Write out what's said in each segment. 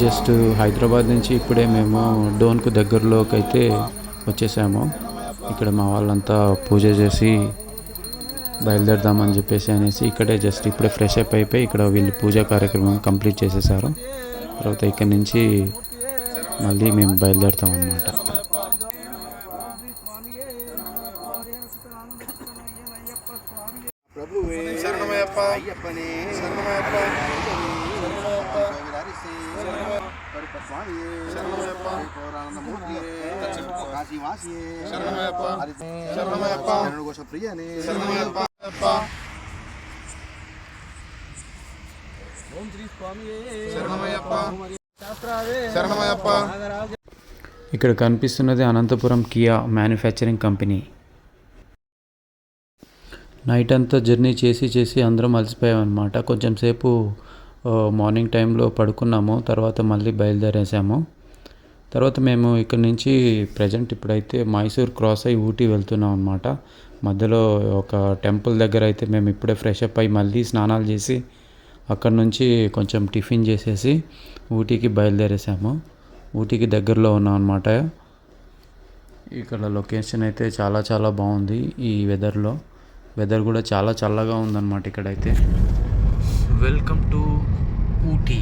Just Hyderabad నుంచి ఇప్పుడే మేము డోన్కు దగ్గరలోకి అయితే వచ్చేసాము ఇక్కడ మా వాళ్ళంతా పూజ చేసి బయలుదేరదామని చెప్పేసి అనేసి ఇక్కడే జస్ట్ ఇప్పుడే ఫ్రెష్ అప్ అయిపోయి ఇక్కడ వీళ్ళు పూజా కార్యక్రమం కంప్లీట్ చేసేసారు తర్వాత ఇక్కడ నుంచి మళ్ళీ మేము బయలుదేరుతాం అన్నమాట శరణమయ్యప్ప. అయ్యప్పనే. శరణమయ్యప్ప. శరణమయ్యప్ప. శరణమయ్యప్ప. ఇక్కడ కనిపిస్తున్నది Anantapur Kia manufacturing company night అంతా జర్నీ చేసి చేసి అందరం అలసిపోయామన్నమాట కొంచెం సేపు మార్నింగ్ టైంలో పడుకున్నాము తర్వాత మళ్ళీ బయలుదేరేసాము. తర్వాత మేము ఇక్కడ నుంచి ప్రజెంట్ ఇప్పుడైతే మైసూర్ క్రాస్ అయ్యి ఊటీ వెళ్తున్నాం అనమాట మధ్యలో ఒక టెంపుల్ దగ్గర అయితే మేము ఇప్పుడే ఫ్రెష్ అప్ అయ్యి మళ్ళీ స్నానాలు చేసి అక్కడ నుంచి కొంచెం టిఫిన్ చేసేసి ఊటీకి బయలుదేరేసాము. ఊటీకి దగ్గరలో ఉన్నాం అనమాట ఇక్కడ లొకేషన్ అయితే చాలా చాలా బాగుంది ఈ వెదర్లో. వెదర్ కూడా చాలా చల్లగా ఉందన్నమాట ఇక్కడైతే. Welcome to Ooty.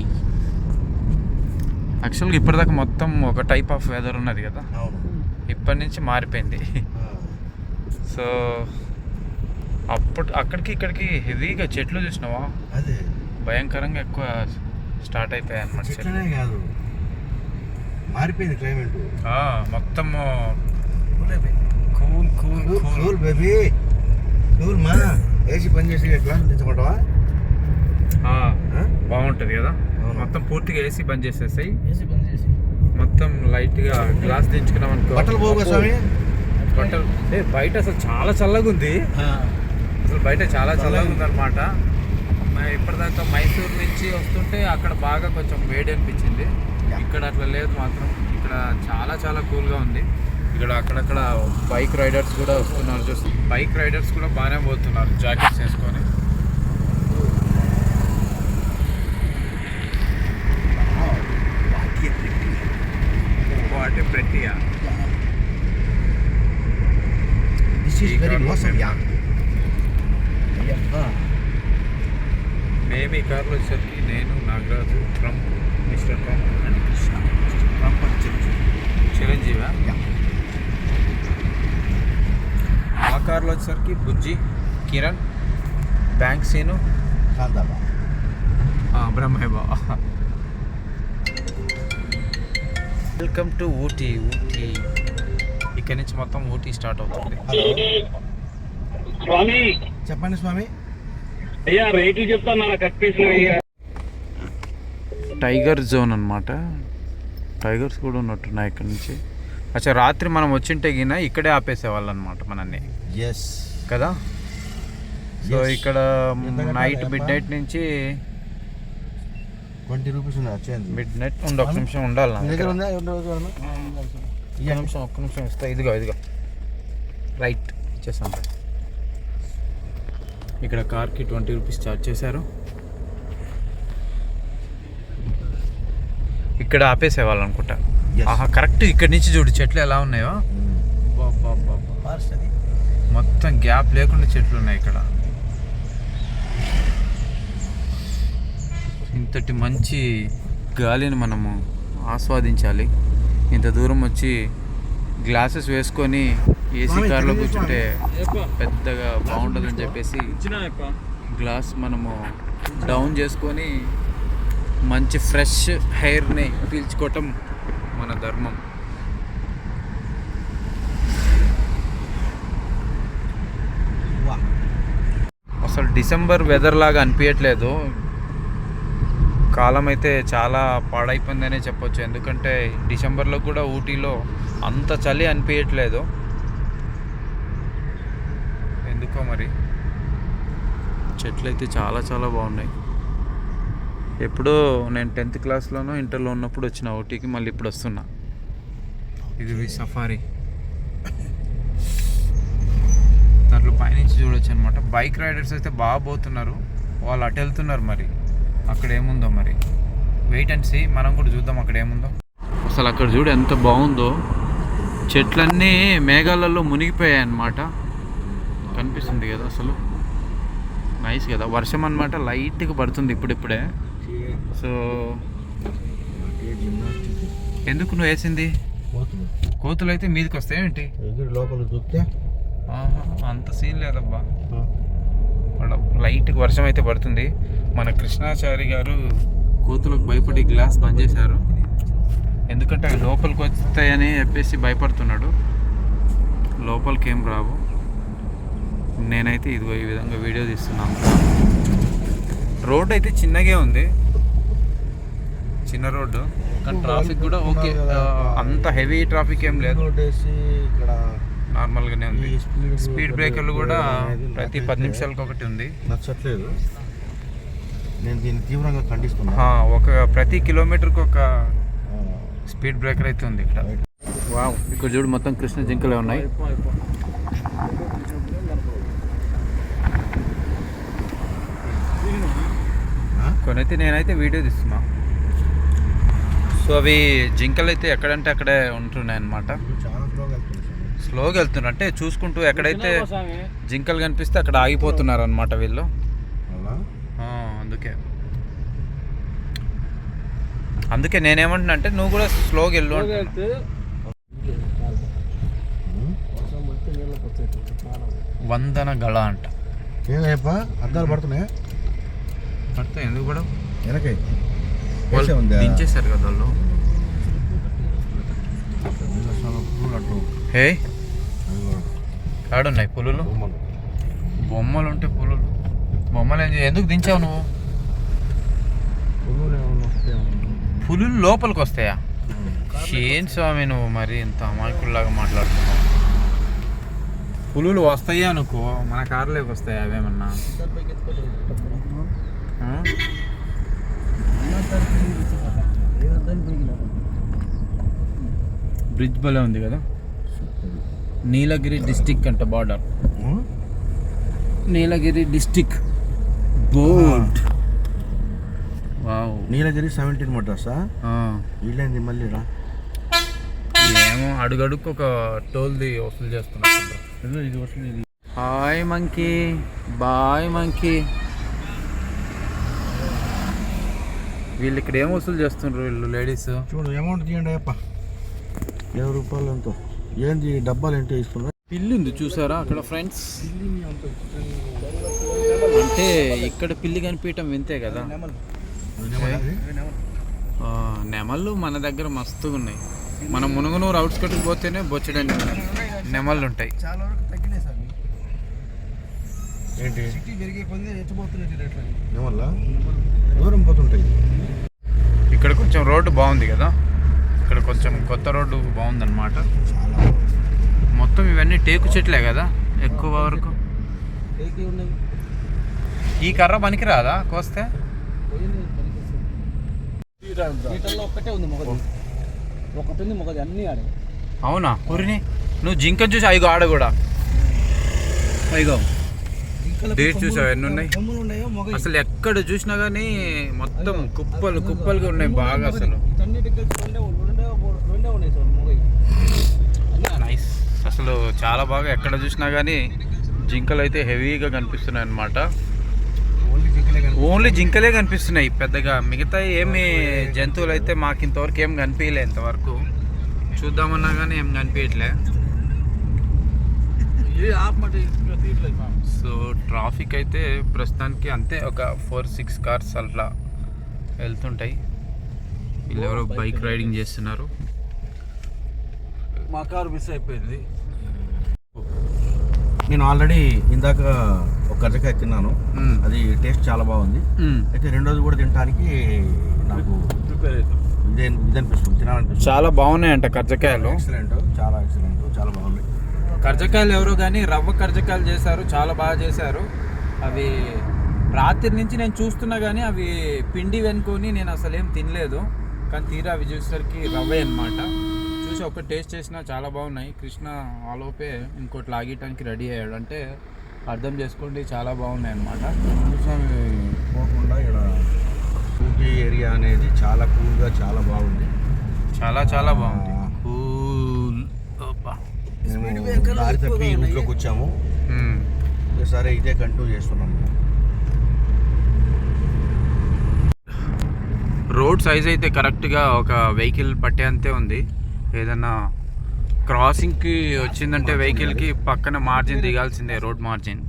యాక్చువల్గా ఇప్పటిదాకా మొత్తం ఒక టైప్ ఆఫ్ వెదర్ ఉన్నది కదా. ఇప్పటి నుంచి మారిపోయింది. సో అప్పటి అక్కడికి ఇక్కడికి హెవీగా చెట్లు చూసినావా? అదే. భయంకరంగా ఎక్కువ స్టార్ట్ అయిపోయాయి అన్నమాట చెట్లనే కాదు. మారిపోయింది క్లైమేట్ మొత్తం cool cool cool baby. Cool మా. ఏసీ పని చేసి ఎట్లా? తెచ్చుకుంటావా బాగుంటుంది కదా. మొత్తం పూర్తిగా ఏసీ బంద్ చేసేసాయి. ఏసీ పని చేసి మొత్తం లైట్గా గ్లాస్ దించుకున్నాం అనుకో. బట్టలు పోగా స్వామి? బట్టలు ఏ బయట అసలు చాలా చల్లగా ఉంది. అసలు బయట చాలా చల్లగా ఉంది. అనమాట ఇప్పటిదాకా మైసూర్ నుంచి వస్తుంటే అక్కడ బాగా కొంచెం వేడి అనిపించింది. ఇక్కడ అట్లా లేదు మాత్రం. ఇక్కడ చాలా చాలా కూల్గా ఉంది. ఇక్కడ అక్కడక్కడ బైక్ రైడర్స్ కూడా వస్తున్నారు. జస్ట్ బైక్ రైడర్స్ కూడా బాగానే పోతున్నారు. జాకెట్స్ వేసుకొని. దిస్ ఈస్ వెరీ మోసం యా అయ్యప్పా మేము ఈ కార్లో వచ్చేసరికి నేను Nagaraju Trump Mister Trump and Krishna Mister Trump and Chiranjeevi చిరంజీవా యా ఆ కార్లో వచ్చేసరికి బుజ్జి కిరణ్ బ్యాంక్ సీను కాంతాబా బ్రహ్మయ్య బా వెల్కమ్ టు ఊటీ ఊటీ ఇక్కడ నుంచి మొత్తం ఊటీ స్టార్ట్ అవుతుంది. హలో స్వామి. చెప్పండి స్వామి. అయ్యా రేట్లు చెప్తాను టైగర్ జోన్ అనమాట టైగర్స్ కూడా ఉన్నట్టున్నాయి ఇక్కడ నుంచి. అచ్చా రాత్రి మనం వచ్చింటే గిన ఇక్కడే ఆపేసేవాళ్ళు అనమాట మనల్ని. ఎస్ కదా? సో. ఇక్కడ నైట్? మిడ్ నైట్ నుంచి ట్వంటీ రూపీస్ ఉన్నాయి చేంజ్ మిడ్ నైట్ ఉండి ఒక నిమిషం ఉండాలి. ఒక్క నిమిషం ఒక్క నిమిషం ఇస్తా. ఇదిగో ఇదిగో. రైట్ ఇచ్చేసాం ఇక్కడ కార్కి ట్వంటీ రూపీస్ ఛార్జ్ చేశారు. ఇక్కడ ఆపేసేవాళ్ళు అనుకుంటా Yes. ఆహా కరెక్ట్ ఇక్కడ నుంచి చూడు చెట్లు ఎలా ఉన్నాయో. అది. మొత్తం గ్యాప్ లేకుండా చెట్లు ఉన్నాయి ఇక్కడ. ఇంతటి మంచి గాలిని మనము ఆస్వాదించాలి. ఇంత దూరం వచ్చి గ్లాసెస్ వేసుకొని ఏసీ కార్లో కూర్చుంటే పెద్దగా బాగుండదని చెప్పేసి గ్లాస్ మనము డౌన్ చేసుకొని మంచి ఫ్రెష్ హెయిర్ని పీల్చుకోవటం మన ధర్మం. వా. అసలు డిసెంబర్ వెదర్ లాగా అనిపించట్లేదు కాలం అయితే చాలా పాడైపోయిందనే చెప్పొచ్చు. ఎందుకంటే డిసెంబర్లో కూడా ఊటీలో అంత చలి అనిపించట్లేదు ఎందుకో మరి? చెట్లు అయితే చాలా చాలా బాగున్నాయి. ఎప్పుడో నేను టెన్త్ క్లాస్లోనో ఇంటర్లో ఉన్నప్పుడు వచ్చిన ఊటీకి మళ్ళీ ఇప్పుడు వస్తున్నా. ఇది సఫారీ. దాంట్లో పైనుంచి చూడొచ్చు అనమాట బైక్ రైడర్స్ అయితే బాగా పోతున్నారు. వాళ్ళు అటు వెళ్తున్నారు మరి. అక్కడ ఏముందో మరి? వెయిట్ అండ్ సీ మనం కూడా చూద్దాం అక్కడ ఏముందో అసలు అక్కడ చూడు ఎంత బాగుందో. చెట్లన్నీ మేఘాలలో మునిగిపోయాయి అన్నమాట కనిపిస్తుంది కదా అసలు. నైస్ కదా. వర్షం అన్నమాట లైట్గా పడుతుంది ఇప్పుడిప్పుడే. సో ఎందుకు నువ్వు వేసింది? కోతులు. అయితే మీదకి వస్తాయేంటి? లోపలికి చూస్తే ఆహా, అంత సీన్ లేదబ్బా. పడ- లైట్గా వర్షం అయితే పడుతుంది. మన కృష్ణాచారి గారు కోతులకు భయపడి గ్లాస్ బంద్ చేశారు. ఎందుకంటే అవి లోపలికి వస్తాయని చెప్పేసి భయపడుతున్నాడు. లోపలికి ఏం రావు. నేనైతే ఇదిగో ఈ విధంగా వీడియో తీస్తున్నాను. రోడ్ అయితే చిన్నగే ఉంది. చిన్న రోడ్డు. కానీ ట్రాఫిక్ కూడా ఓకే. అంత హెవీ ట్రాఫిక్ ఏం లేదు. ఇక్కడ నార్మల్గానే ఉంది. స్పీడ్ బ్రేకర్లు కూడా ప్రతి పది నిమిషాలకు ఒకటి ఉంది. నచ్చట్లేదు. నేను దీన్ని తీవ్రంగా ఖండిస్తున్నా ఆ, ఒక ప్రతి కిలోమీటర్కి ఒక స్పీడ్ బ్రేకర్ అయితే ఉంది ఇక్కడ. వావ్ ఇక్కడ చూడు మొత్తం కృష్ణ జింకలే ఉన్నాయి? కొనైతే నేనైతే వీడియో తీస్తున్నా. సో అవి జింకలు అయితే ఎక్కడంటే అక్కడే ఉంటున్నాయి అన్నమాట ఇది చాలా స్లోగా వెళ్తుంది స్వామి. స్లోగా వెళ్తున్నారు. అంటే చూసుకుంటూ ఎక్కడైతే జింకలు కనిపిస్తే అక్కడ ఆగిపోతున్నారు అనమాట వీళ్ళు అందుకే. అందుకే నేనేమంటున్నా అంటే నువ్వు కూడా స్లోగా వెళ్ళు. వందన గళ అంట. ఏమయ్యప్ప? అద్దాలు పడుతున్నాయా? పడితే ఎందుకు కూడా వెనకై. దించేశారు కదా వాళ్ళు. హే? కాడున్నాయి పులులు? బొమ్మలు. బొమ్మలు ఉంటే పులులు బొమ్మలు ఎందుకు దించావు నువ్వు. పులులు లోపలికి వస్తాయా ఏం స్వామి నువ్వు మరి ఇంత అమాయకుల్లాగా మాట్లాడుతున్నావు? పులులు వస్తాయి అనుకో మన కార్లోకి వస్తాయి అవేమన్నా? బ్రిడ్జ్ భలే ఉంది కదా? నీలగిరి డిస్టిక్ అంట border. Nilgiri district. Board. Wow. Nilgiri seventeen మోటార్సా వీళ్ళేంది మళ్ళీ రా? ఏమో అడుగడుకు ఒక టోల్ది వసూలు చేస్తున్నారు ఇదిగో ఇది వస్తుంది ఇది. Hi monkey. Bye monkey. వీళ్ళు ఇక్కడ ఏం వసూలు చేస్తున్నారు వీళ్ళు లేడీస్? చూడు అమౌంట్ తీయండి అయ్యప్ప. ఇరవై రూపాయలు ఎంతో. ఏంది ఈ డబ్బాలు ఏంటో ఇస్తున్నా పిల్లి ఉంది చూసారా అక్కడ ఫ్రెండ్స్? అంటే ఇక్కడ పిల్లి కనిపించటం వింతే కదా. ఆ, నెమళ్ళు మన దగ్గర మస్తుగా ఉన్నాయి. మన మునుగునూరు అవుట్స్కట్కి పోతేనే బొచ్చడని నెమళ్ళు ఉంటాయి చాలా వరకు తగ్గినాయి సార్. ఏంటి? సిటీ పెరిగే రేట్లు దూరం పోతుంటాయి. ఇక్కడ కొంచెం రోడ్డు బాగుంది కదా. ఇక్కడ కొంచెం కొత్త రోడ్డు బాగుందన్నమాట. మొత్తం ఇవన్నీ టేకు చెట్లే కదా ఎక్కువ వరకు. ఈ కర్ర పనికి రాదా కోస్తే? వీటిల్లో ఒక్కటే ఉంది మొగది. ఒకటి ఉంది మొగది అన్ని ఆడే. అవునా? ఊరిని? నువ్వు జింక చూసి? అయిగో ఆడ కూడా. అయిగో డేట్ చూసావు? ఎన్ని ఉన్నాయి? అసలు ఎక్కడ చూసినా కానీ మొత్తం కుప్పలు కుప్పలుగా ఉన్నాయి బాగా అసలు. నైస్ అసలు చాలా బాగా ఎక్కడ చూసినా కానీ జింకలు అయితే హెవీగా కనిపిస్తున్నాయి అన్నమాట. ఓన్లీ జింకలే కనిపిస్తున్నాయి. పెద్దగా. మిగతా ఏమి జంతువులు అయితే మాకు ఇంతవరకు ఏం కనిపించలే ఇంతవరకు. చూద్దామన్నా కానీ ఏం కనిపించట్లే సో ట్రాఫిక్ అయితే ప్రస్తుతానికి అంతే. ఒక ఫోర్ సిక్స్ కార్స్ అట్లా వెళ్తుంటాయి. వీళ్ళు ఎవరో బైక్ రైడింగ్ చేస్తున్నారు. మా కారు మిస్ అయిపోయింది. నేను ఆల్రెడీ ఇందాక ఒక గజకాయ తిన్నాను. అది టేస్ట్ చాలా బాగుంది. అయితే రెండోది కూడా తినడానికి నాకు ప్రిపేర్ అవుతాం. ఇదే ఇది అనిపిస్తుంది తినాలనిపిస్తుంది. చాలా బాగున్నాయంట కర్జకాయలు. ఎక్సలెంట్ చాలా ఎక్సలెంట్ చాలా బాగుంది. కర్జకాయలు ఎవరో కానీ రవ్వ కర్జకాయలు చేశారు చాలా బాగా చేశారు. అవి రాత్రి నుంచి నేను చూస్తున్నా కానీ అవి పిండి వెనుకొని నేను అసలు ఏం తినలేదు. కానీ తీరా అవి చూసేసరికి రవ్వే అనమాట చూసి ఒక టేస్ట్ చేసినా చాలా బాగున్నాయి. కృష్ణ ఆలోపే ఇంకోటి లాగేయటానికి రెడీ అయ్యాడు. అంటే అర్థం చేసుకోండి చాలా బాగున్నాయి అనమాట స్వామి పోకుండా ఇక్కడ ఊటీ ఏరియా అనేది చాలా కూల్గా చాలా బాగుంది. చాలా చాలా బాగుంది. కూల్. దారి తప్పి ఈ రూట్లోకి వచ్చాము. సరే ఇదే కంటిన్యూ చేస్తున్నాము రోడ్ సైజ్ అయితే కరెక్ట్గా ఒక వెహికల్ పట్టేంతే ఉంది. ఏదన్నా క్రాసింగ్కి వచ్చిందంటే వెహికల్కి పక్కన మార్జిన్ దిగాల్సిందే రోడ్ మార్జిన్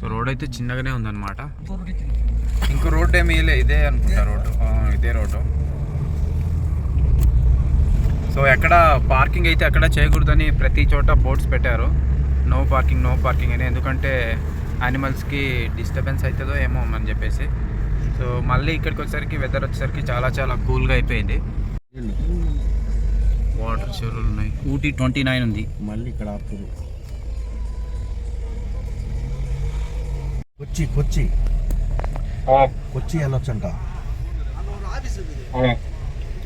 సో రోడ్ అయితే చిన్నగానే ఉందన్నమాట. ఇంకో రోడ్ ఏమి వేయలే ఇదే అనుకుంటా రోడ్డు ఇదే రోడ్డు సో ఎక్కడ పార్కింగ్ అయితే ఎక్కడ చేయకూడదని ప్రతి చోట బోర్డ్స్ పెట్టారు. నో పార్కింగ్ నో పార్కింగ్ అని. ఎందుకంటే యానిమల్స్కి డిస్టర్బెన్స్ అవుతుందో ఏమో అని చెప్పేసి. సో మళ్ళీ ఇక్కడికి వచ్చేసరికి వెదర్ వచ్చేసరికి చాలా చాలా కూల్గా అయిపోయింది. వాటర్ చెరువులు ఉన్నాయి. ఊటీ ట్వంటీ నైన్ ఉంది. మళ్ళీ ఇక్కడ ఆపుతురు. కొచ్చి కొచ్చి. కొచ్చి వెళ్ళొచ్చంట.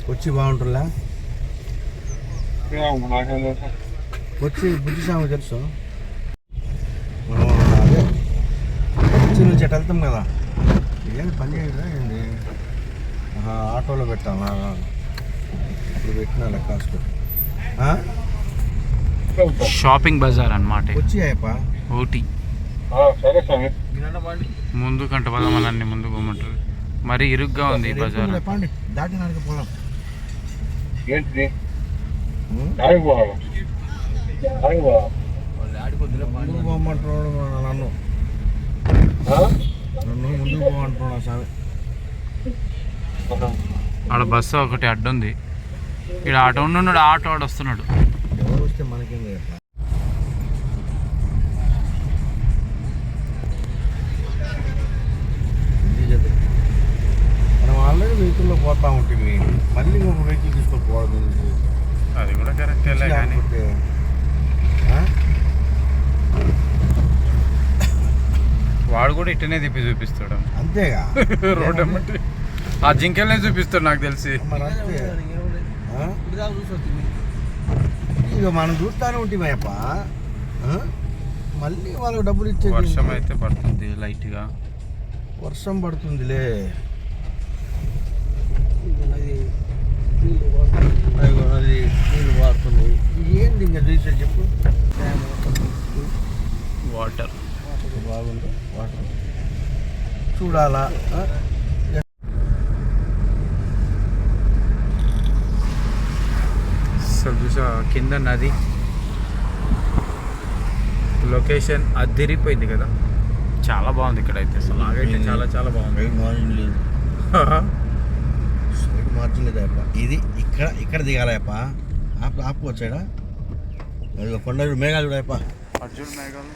కొచ్చి బాగుంటుందా? కొచ్చి బుద్ధిసాము తెలుసు. అదే. కొచ్చి నుంచి ఎటు వెళ్తాం కదా. ఏం పని చేయదా ఏంది? ఆటోలో పెట్టాలా? ఇప్పుడు పెట్టినా? షాపింగ్ బజార్ అయ్యప్ప ఊటీ ముందు కంట పదమని అన్ని ముందు పోమంటారు. మరి ఇరుగ్గా ఉంది ఈ బజార్. ముందుకు పోమంటున్నాడు నన్ను. నన్ను ముందుకు పోమంటున్నాడు స్వామి ఆడ బస్సు ఒకటి అడ్డుంది. ఇక్కడ ఆటో ఉన్నాడు ఆటో ఆడు వస్తున్నాడు ఎవరు వస్తే మనకేం. మనం ఆల్రెడీ వెహికల్లో పోతా ఉంటుంది మళ్ళీ వెహికల్? అది కూడా కానీ? వాడు కూడా ఇట్టనే తిప్పి చూపిస్తాడు అంతేగా రోడ్ ఆ జింకెల్నే చూపిస్తాడు నాకు తెలిసి ఇక మనం చూస్తానే ఉంటామయ్యప్ప మళ్ళీ వాళ్ళకి డబ్బులు ఇచ్చేది వర్షం అయితే పడుతుంది లైట్గా. వర్షం పడుతుందిలే. అది నీళ్ళు వాటర్ వాడుతున్నాయి. ఏంది ఇంకా చూసే చెప్పు. వాటర్. బాగుంది వాటర్. చూడాలా ఆ? అసలు చూసా కింద నది. లొకేషన్ అదిరిపోయింది కదా. చాలా బాగుంది ఇక్కడ అయితే అసలు నాకైతే చాలా చాలా బాగుంది. మార్జిన్ లేదు సైడ్ మార్జిన్ లేదు అప్ప ఇది ఇక్కడ ఇక్కడ దిగాలయ్యప్ప ఆపు ఆపు వచ్చాడా? అది కొండ చూడు, మేఘాలు చూడప్ప అర్జున్ మేఘాలు.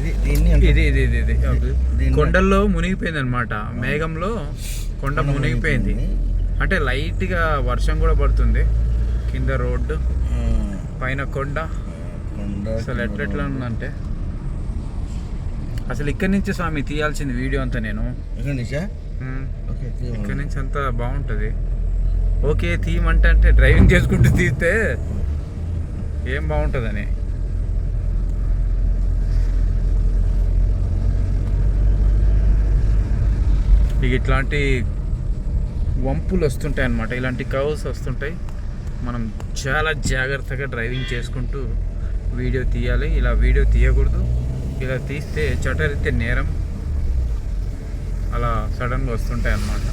ఇది. దీన్ని ఇది ఇది ఇది ఇది. కొండల్లో మునిగిపోయింది అనమాట మేఘంలో కొండ మునిగిపోయింది. అంటే లైట్గా వర్షం కూడా పడుతుంది. కింద రోడ్డు పైన కొండ. అసలు ఎట్లెట్లా ఉందంటే. అసలు ఇక్కడి నుంచి స్వామి తీయాల్సింది వీడియో అంతా నేను. ఇక్కడి నుంచి అంతా బాగుంటుంది. ఓకే తీయమంటే అంటే డ్రైవింగ్ చేసుకుంటూ తీస్తే ఏం బాగుంటుందని. ఇక ఇట్లాంటి వంపులు వస్తుంటాయి అన్నమాట. ఇలాంటి కవర్స్ వస్తుంటాయి. మనం చాలా జాగ్రత్తగా డ్రైవింగ్ చేసుకుంటూ వీడియో తీయాలి. ఇలా వీడియో తీయకూడదు. ఇలా తీస్తే చటరితే నేరం అలా సడన్గా వస్తుంటాయి అన్నమాట.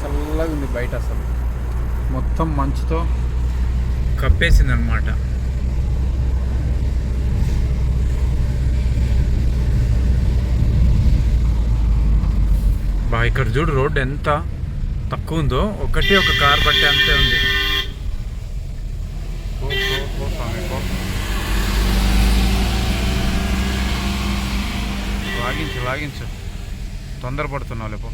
చల్లగా ఉంది బయట అసలు. మొత్తం మంచుతో కప్పేసింది అనమాట బా ఇక్కడ చూడు రోడ్డు ఎంత తక్కువ ఉందో ఒకటి ఒక కార్ బట్టే అంతే ఉంది. పో, పో, లాగించు లాగించు. తొందరపడుతున్నావు లేపో